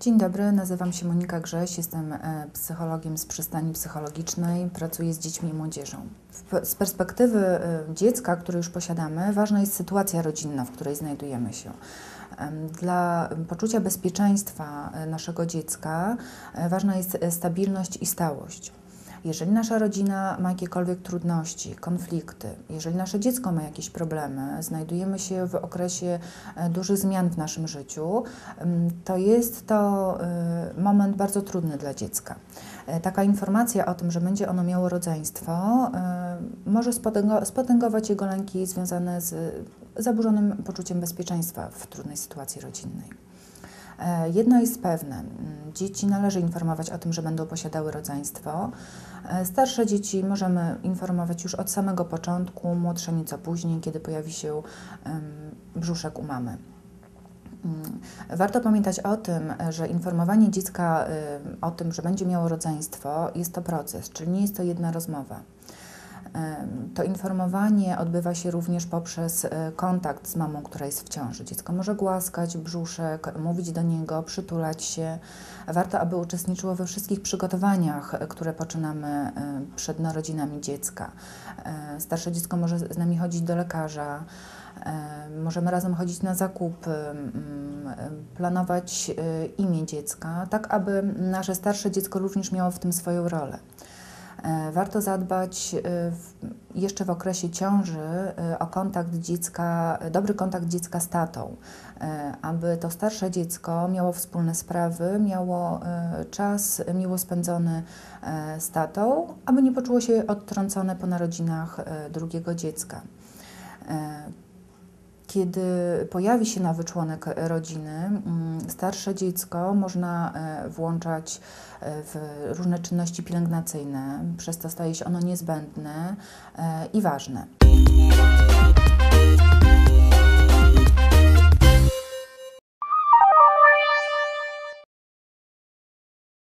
Dzień dobry, nazywam się Monika Grześ, jestem e, psychologiem z przystani psychologicznej, pracuję z dziećmi i młodzieżą. Z perspektywy e, dziecka, które już posiadamy, ważna jest sytuacja rodzinna, w której znajdujemy się. Dla poczucia bezpieczeństwa e, naszego dziecka ważna jest stabilność i stałość. Jeżeli nasza rodzina ma jakiekolwiek trudności, konflikty, jeżeli nasze dziecko ma jakieś problemy, znajdujemy się w okresie e, dużych zmian w naszym życiu, em, to jest to e, moment bardzo trudny dla dziecka. E, Taka informacja o tym, że będzie ono miało rodzeństwo, e, może spotęgo- spotęgować jego lęki związane z zaburzonym poczuciem bezpieczeństwa w trudnej sytuacji rodzinnej. E, Jedno jest pewne, m, dzieci należy informować o tym, że będą posiadały rodzeństwo. E, Starsze dzieci możemy informować już od samego początku, młodsze nieco później, kiedy pojawi się brzuszek u mamy. Mm, Warto pamiętać o tym, że informowanie dziecka o tym, że będzie miało rodzeństwo, jest to proces, czyli nie jest to jedna rozmowa. To informowanie odbywa się również poprzez e, kontakt z mamą, która jest w ciąży. Dziecko może głaskać brzuszek, mówić do niego, przytulać się. Warto, aby uczestniczyło we wszystkich przygotowaniach, e, które poczynamy przed narodzinami dziecka. E, Starsze dziecko może z nami chodzić do lekarza. Możemy razem chodzić na zakupy, planować imię dziecka, tak aby nasze starsze dziecko również miało w tym swoją rolę. E, Warto zadbać e, jeszcze w okresie ciąży e, o kontakt dziecka, dobry kontakt dziecka z tatą, aby to starsze dziecko miało wspólne sprawy, miało czas miło spędzony z tatą, aby nie poczuło się odtrącone po narodzinach drugiego dziecka. Kiedy pojawi się nowy członek rodziny, mm, starsze dziecko można e, włączać e, w różne czynności pielęgnacyjne, przez to staje się ono niezbędne e, i ważne.